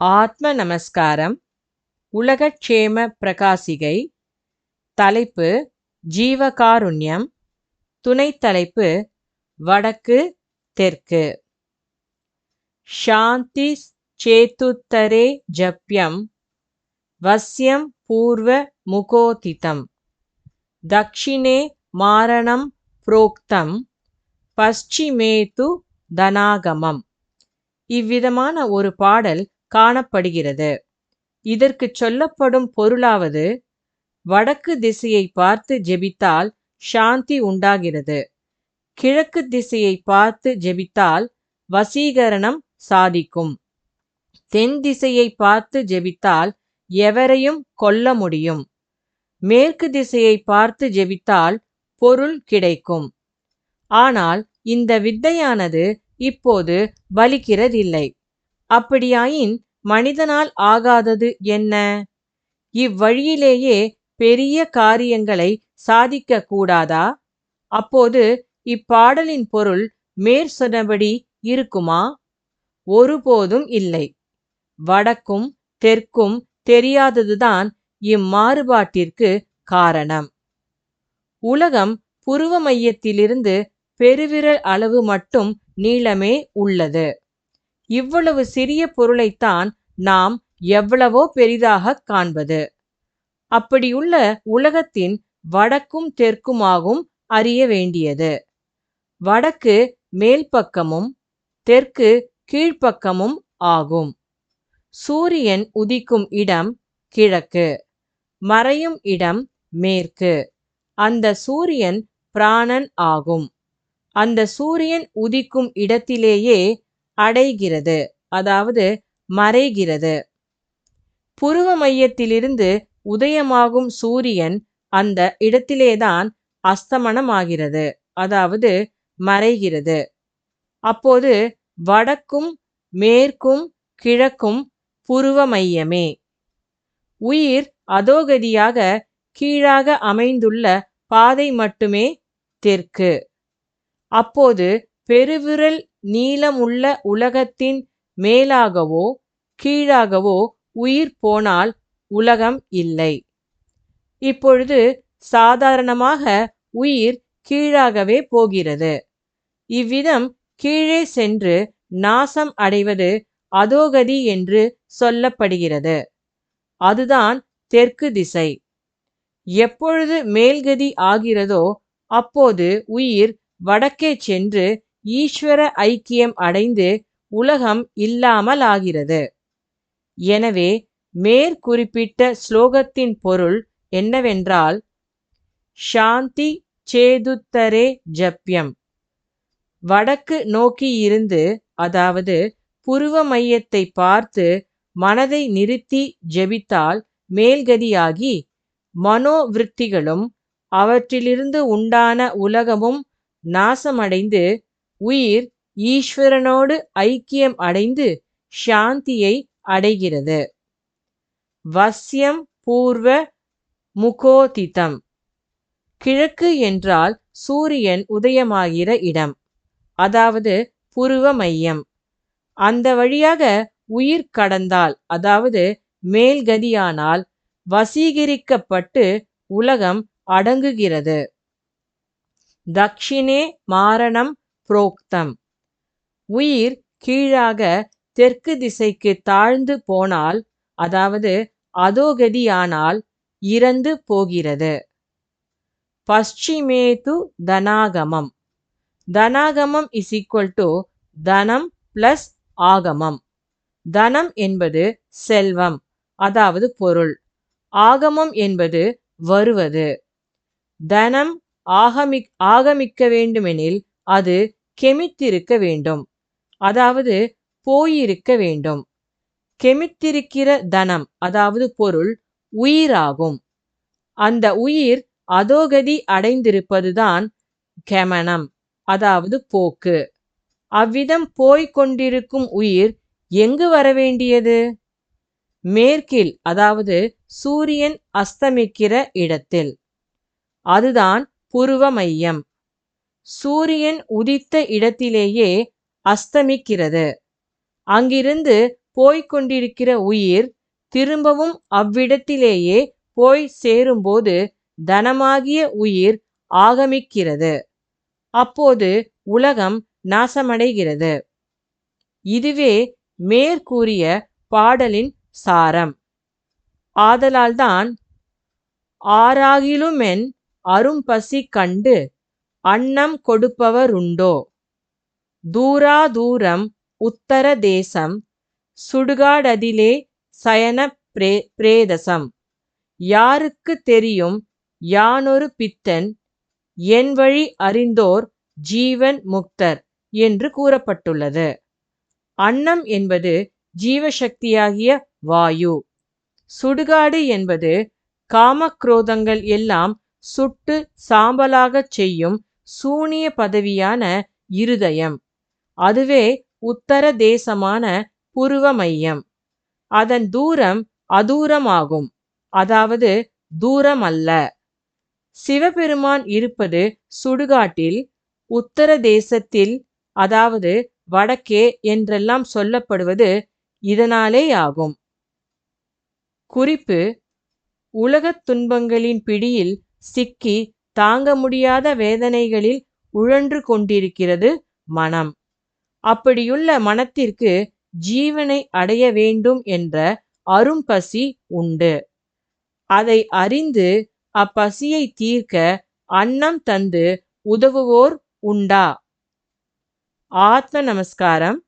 ஆத்ம நமஸ்காரம் உலகக்ஷேம பிரகாசிகை தலைப்பு ஜீவகாருண்யம் துணைத் தலைப்பு வடக்கு தெற்கு. சாந்தி சேத்துத்தரே ஜப்யம் வஸ்யம் பூர்வ முகோதிதம் தக்ஷிணே மாரணம் புரோக்தம் பஷ்சிமேது தனாகமம். இவ்விதமான ஒரு பாடல் காணப்படுகிறது. இதற்கு சொல்லப்படும் பொருளாவது வடக்கு திசையை பார்த்து ஜெபித்தால் சாந்தி உண்டாகிறது. கிழக்கு திசையை பார்த்து ஜெபித்தால் வசீகரணம் சாதிக்கும். தென் திசையை பார்த்து ஜெபித்தால் எவரையும் கொல்ல முடியும். மேற்கு திசையை பார்த்து ஜெபித்தால் பொருள் கிடைக்கும். ஆனால் இந்த வித்தையானது இப்போது பலிக்கிறதில்லை. அப்படியாயின் மனிதனால் ஆகாதது என்ன? இவ்வழியிலேயே பெரிய காரியங்களை சாதிக்க கூடாதா அப்போது இப்பாடலின் பொருள் மேற் சொன்னபடி இருக்குமா? ஒருபோதும் இல்லை. வடக்கும் தெற்கும் தெரியாததுதான் இம்மாறுபாட்டிற்கு காரணம். உலகம் புருவ மையத்திலிருந்து பெருவிரல் அளவு மட்டும் நீளமே உள்ளது. இவ்வளவு சிறிய பொருளைத்தான் நாம் எவ்வளவோ பெரிதாக காண்பது. அப்படியுள்ள உலகத்தின் வடக்கும் தெற்குமாகும் அறிய வேண்டியது. வடக்கு மேல் பக்கமும் தெற்கு கீழ்ப்பக்கமும் ஆகும். சூரியன் உதிக்கும் இடம் கிழக்கு மறையும் இடம் மேற்கு. அந்த சூரியன் பிராணன் ஆகும். அந்த சூரியன் உதிக்கும் இடத்திலேயே அடைகிறது. அதாவது மறைகிறது. புருவ மையத்திலிருந்து உதயமாகும் சூரியன் அந்த இடத்திலேதான் அஸ்தமனமாகிறது. அதாவது மறைகிறது. அப்போது வடக்கும் மேற்கும் கிழக்கும் புருவ மையமே. உயிர் அதோகதியாக கீழாக அமைந்துள்ள பாதை மட்டுமே தெற்கு. அப்போது பெருவிரல் நீளமுள்ள உலகத்தின் மேலாகவோ கீழாகவோ உயிர் போனால் உலகம் இல்லை. இப்பொழுது சாதாரணமாக உயிர் கீழாகவே போகிறது. இவ்விதம் கீழே சென்று நாசம் அடைவது அதோகதி என்று சொல்லப்படுகிறது. அதுதான் தெற்கு திசை. எப்பொழுது மேல்கதி ஆகிறதோ அப்போது உயிர் வடக்கே சென்று ஈஸ்வர ஐக்கியம் அடைந்து உலகம் இல்லாமலாகிறது. எனவே மேற்குறிப்பிட்ட ஸ்லோகத்தின் பொருள் என்னவென்றால் சாந்தி சேதுத்தரே ஜப்யம். வடக்கு நோக்கியிருந்து அதாவது புருவ மையத்தை பார்த்து மனதை நிறுத்தி ஜெபித்தால் மேல்கதியாகி மனோவிருத்திகளும் அவற்றிலிருந்து உண்டான உலகமும் நாசமடைந்து உயிர் ஈஸ்வரனோடு ஐக்கியம் அடைந்து சாந்தியை அடைகிறது. வசியம் பூர்வ முகோதிதம். கிழக்கு என்றால் சூரியன் உதயமாகிற இடம் அதாவது புருவ மையம். அந்த வழியாக உயிர் கடந்தால் அதாவது மேல்கதியானால் வசீகரிக்கப்பட்டு உலகம் அடங்குகிறது. தக்ஷிணே மாரணம் புரோக்தம். உயிர் கீழாக தெற்கு திசைக்கு தாழ்ந்து போனால் அதாவது அதோகதியானால் இறந்து போகிறது. பశ్చిமேது தனாகமம். தனாகமம் இஸ் ஈக்குவல் டு தனம் பிளஸ் ஆகமம். தனம் என்பது செல்வம் அதாவது பொருள். ஆகமம் என்பது வருவது. தனம் ஆகமி ஆகமிக்க வேண்டுமெனில் அது கெமித்திருக்க வேண்டும். அதாவது போயிருக்க வேண்டும். கெமித்திருக்கிற தனம் அதாவது பொருள் உயிராகும். அந்த உயிர் அதோகதி அடைந்திருப்பதுதான் கெமனம் அதாவது போக்கு. அவ்விதம் போய்க் கொண்டிருக்கும் உயிர் எங்கு வரவேண்டியது மேற்கில் அதாவது சூரியன் அஸ்தமிக்கிற இடத்தில். அதுதான் புருவ மையம். சூரியன் உதித்த இடத்திலேயே அஸ்தமிக்கிறது. அங்கிருந்து போய்க்கொண்டிருக்கிற உயிர் திரும்பவும் அவ்விடத்திலேயே போய் சேரும்போது தனமாகிய உயிர் ஆகமிக்கிறது. அப்போது உலகம் நாசமடைகிறது. இதுவே மேற்கூறிய பாடலின் சாரம். ஆதலால்தான் ஆறாகிலுமென் அரும்பசி கண்டு அன்னம் கொடுப்பவருண்டோ? தூரா தூரம் உத்தர தேசம் சுடுகாடதிலே சயன பிரே பிரேதசம். யாருக்கு தெரியும் யானொரு பித்தன் என் வழி அறிந்தோர் ஜீவன் முக்தர் என்று கூறப்பட்டுள்ளது. அன்னம் என்பது ஜீவசக்தியாகிய வாயு. சுடுகாடு என்பது காமக்ரோதங்கள் எல்லாம் சுட்டு சாம்பலாகச் செய்யும் சூனிய பதவியான இருதயம். அதுவே உத்தர தேசமான புருவ மையம் அதன் தூரம் அதூரமாகும். அதாவது தூரமல்ல. சிவபெருமான் இருப்பது சுடுகாட்டில் உத்தர தேசத்தில் அதாவது வடக்கே என்றெல்லாம் சொல்லப்படுவது இதனாலேயாகும் குறிப்பு உலகத் துன்பங்களின் பிடியில் சிக்கி தாங்க முடியாத வேதனைகளில் உழன்று கொண்டிருக்கிறது மனம். அப்படியுள்ள மனத்திற்கு ஜீவனை அடைய வேண்டும் என்ற அரும்பசி உண்டு. அதை அறிந்து அப்பசியை தீர்க்க அன்னம் தந்து உதவுவோர் உண்டா? ஆத்ம நமஸ்காரம்.